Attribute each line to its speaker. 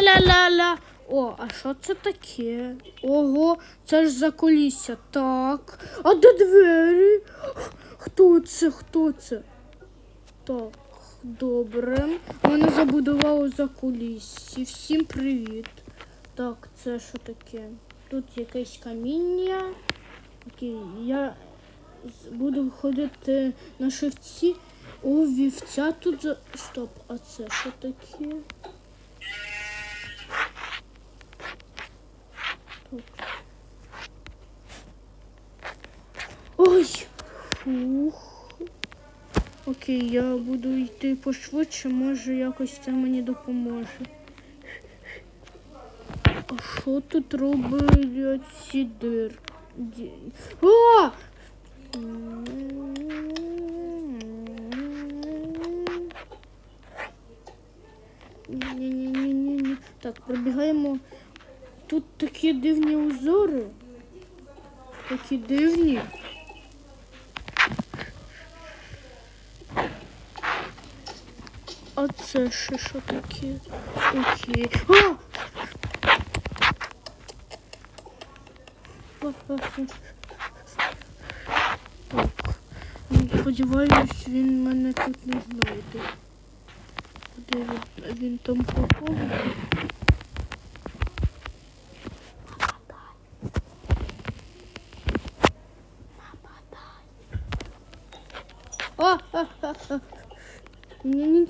Speaker 1: Ля-ля-ля-ля. О, а що це таке? Ого, це ж за кулісся. Так. А де двері? Хто це? Хто це? Так, добре. Мене забудували за кулісся. Всім привіт. Так, це що таке? Тут якесь каміння. Окей, я буду ходити на шивці. О, вівця тут за. Стоп, а це що таке? Ой! Фух. Окей, я буду йти пошвидше, може якось це мені допоможе. А що тут роблять ці дир? Ді- А! Ні-ні-ні-ні. Так, пробігаємо. Тут такі дивні узори. Такі дивні. А це ще що таке? Окей. Так. Сподіваюсь, він мене тут не знайде. Де він? Він там похований? А, а, а, ні,